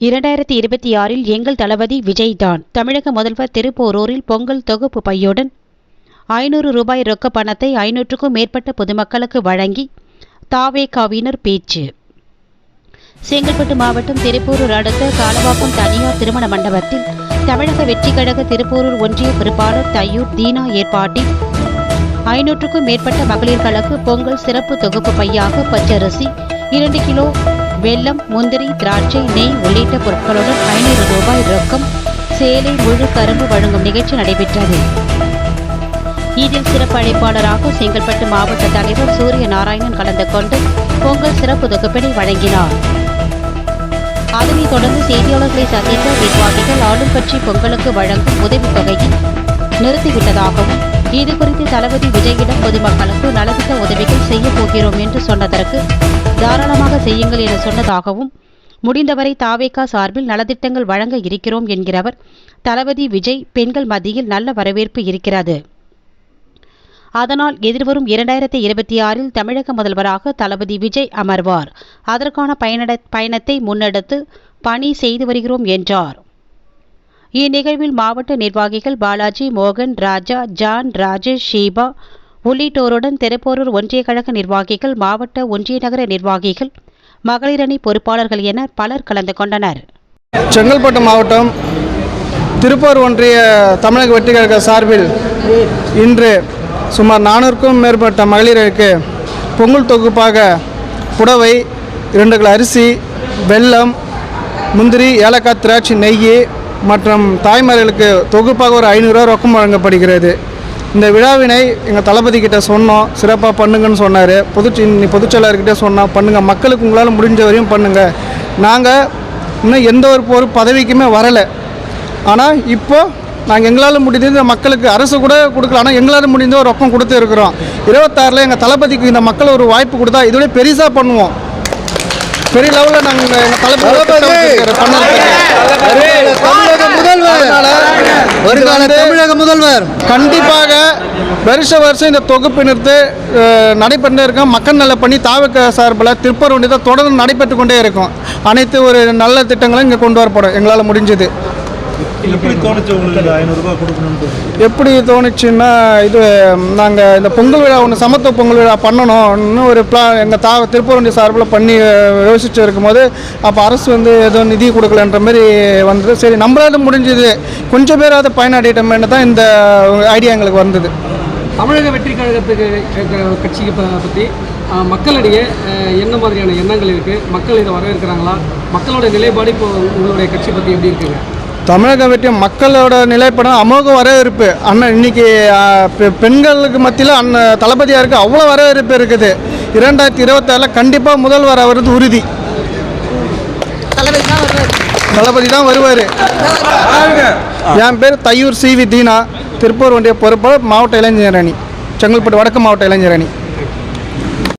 இரண்டாயிரத்தி இருபத்தி ஆறில் எங்கள் தளபதி விஜய் தான் தமிழக முதல்வர் திருப்போரூரில் பொங்கல் தொகுப்பு பையுடன் ஐநூறு ரூபாய் ரொக்க பணத்தை ஐநூற்றுக்கும் மேற்பட்ட பொதுமக்களுக்கு வழங்கி தாவேகாவினர் பேச்சு. செங்கல்பட்டு மாவட்டம் திருப்போரூர் அடுத்த காலவாக்கம் தனியார் திருமண மண்டபத்தில் தமிழக வெற்றி கழக திருப்போரூர் ஒன்றிய பொறுப்பாளர் தையூர் தீனா ஏற்பாட்டில் ஐநூற்றுக்கும் மேற்பட்ட மகளிர்களுக்கு பொங்கல் சிறப்பு தொகுப்பு பையாக பச்சரிசி இரண்டு கிலோ வெல்லம் முந்திரி திராட்சை நெய் உள்ளிட்ட பொருட்களுடன் ஐநூறு ரூபாய் ரொக்கம் சேலை முழு கரும்பு வழங்கும் நிகழ்ச்சி நடைபெற்றது. இதில் சிறப்பு அழைப்பாளராக செங்கல்பட்டு மாவட்ட தலைவர் சூரிய நாராயணன் கலந்து கொண்டு பொங்கல் சிறப்பு தொகுப்பினை வழங்கினார். அதனைத் தொடர்ந்து செய்தியாளர்களை சந்தித்த நிர்வாகிகள் ஆளும் கட்சி பொங்கலுக்கு வழங்கும் உதவித் தொகையை நிறுத்திவிட்டதாகவும் இது குறித்து தளபதி விஜயிடம் பொதுமக்களுக்கு நலத்திட்ட உதவிகள் செய்ய போகிறோம் என்று சொன்னதற்கு தாராளமாக செய்யுங்கள் என சொன்னதாகவும் முடிந்தவரை தாவேகா சார்பில் நலத்திட்டங்கள் வழங்க இருக்கிறோம் என்கிறவர் தளபதி விஜய் பெண்கள் மத்தியில் நல்ல வரவேற்பு இருக்கிறது. அதனால் எதிர்வரும் இரண்டாயிரத்தி இருபத்தி ஆறில் தமிழக முதல்வராக தளபதி விஜய் அமர்வார். அதற்கான பயனட பயணத்தை முன்னெடுத்து பணி செய்து வருகிறோம் என்றார். இந்நிகழ்வில் மாவட்ட நிர்வாகிகள் பாலாஜி மோகன் ராஜா ஜான் ராஜேஷ் ஷீபா உள்ளிட்டோருடன் திருப்போரூர் ஒன்றிய கழக நிர்வாகிகள் மாவட்ட ஒன்றிய நகர நிர்வாகிகள் மகளிரணி பொறுப்பாளர்கள் என பலர் கலந்து கொண்டனர். செங்கல்பட்டு மாவட்டம் திருப்பூர் ஒன்றிய தமிழக வெற்றி கழக சார்பில் இன்று சுமார் நானூறுக்கும் மேற்பட்ட மகளிருக்கு பொங்கல் தொகுப்பாக புடவை இரண்டு கிலோ அரிசி வெல்லம் முந்திரி ஏலக்காய் திராட்சை நெய் மற்றும் தாய்மார்களுக்கு தொகுப்பாக ஒரு ஐநூறுரூவா ரொக்கம் வழங்கப்படுகிறது. இந்த விழாவினை எங்கள் தளபதி கிட்ட சொன்னோம். சிறப்பாக பண்ணுங்கன்னு சொன்னார். பொதுச் பொதுச்செயலாளர்கிட்ட சொன்னோம் பண்ணுங்கள் மக்களுக்கு உங்களால் முடிஞ்ச வரையும் பண்ணுங்கள் நாங்கள் இன்னும் எந்த ஒரு ஒரு பதவிக்குமே வரலை. ஆனால் இப்போ நாங்கள் எங்களால் முடிந்தது மக்களுக்கு அரசு கூட கொடுக்கல. ஆனால் எங்களால் முடிந்த ஒரு ரொக்கம் கொடுத்து இருக்கிறோம். இருபத்தாறில் எங்கள் தளபதிக்கு இந்த மக்கள் ஒரு வாய்ப்பு கொடுத்தா இதோட பெருசாக பண்ணுவோம். பெரிய லெவலில் நாங்கள் எங்கள் தளபதி வருங்கால சார் கண்டிப்பாக வருஷ வருஷம் இந்த தொகுப்பு நிறுத்து நடைபெற்று இருக்கும். மக்கள் நல பணி தாவக சார்பில் திருப்பூர் ஒன்றியத்தை தொடர்ந்து நடைபெற்று கொண்டே இருக்கும். அனைத்து ஒரு நல்ல திட்டங்களும் இங்கே கொண்டு வரப்படும். எங்களால் முடிஞ்சது. எப்படி தோணுச்சு உங்களுக்கு இந்த ஐநூறுரூபா கொடுக்கணும்னு எப்படி தோணுச்சுன்னா இது நாங்கள் இந்த பொங்கல் விழா ஒன்று சமத்துவ பொங்கல் விழா பண்ணணும் இன்னும் ஒரு பிளா எங்கள் தா திருப்பூர் ஒன்றிய சார்பில் பண்ணி யோசிச்சு இருக்கும்போது அப்போ அரசு வந்து எதுவும் நிதி கொடுக்கலன்ற மாதிரி வந்தது. சரி நம்மளால முடிஞ்சது. கொஞ்சம் பேராவது பயனடையிட்டோமேனு தான் இந்த ஐடியா எங்களுக்கு வந்தது. தமிழக வெற்றி கழகத்துக்கு கட்சிக்கு பற்றி மக்களிடையே என்ன மாதிரியான எண்ணங்கள் இருக்குது மக்கள் இதை வரவேற்கிறாங்களா? மக்களோட நிலைப்பாடு இப்போ உங்களுடைய கட்சி பற்றி எப்படி இருக்குங்க? தமிழக வெற்றி மக்களோட நிலைப்படம் அமோக வரவேற்பு. அண்ணன் இன்னைக்கு பெண்களுக்கு மத்தியில் அண்ணன் தளபதியாருக்கு அவ்வளோ வரவேற்பு இருக்குது. இரண்டாயிரத்தி இருபத்தாறில் கண்டிப்பாக முதல்வர் அவரது உறுதி. தளபதி தான் வருவார். என் பேர் தையூர் சிவி தீனா. திருப்பூர் ஒன்றிய பொறுப்பாளர் மாவட்ட இளைஞர் அணி. செங்கல்பட்டு வடக்கு மாவட்ட இளைஞர் அணி.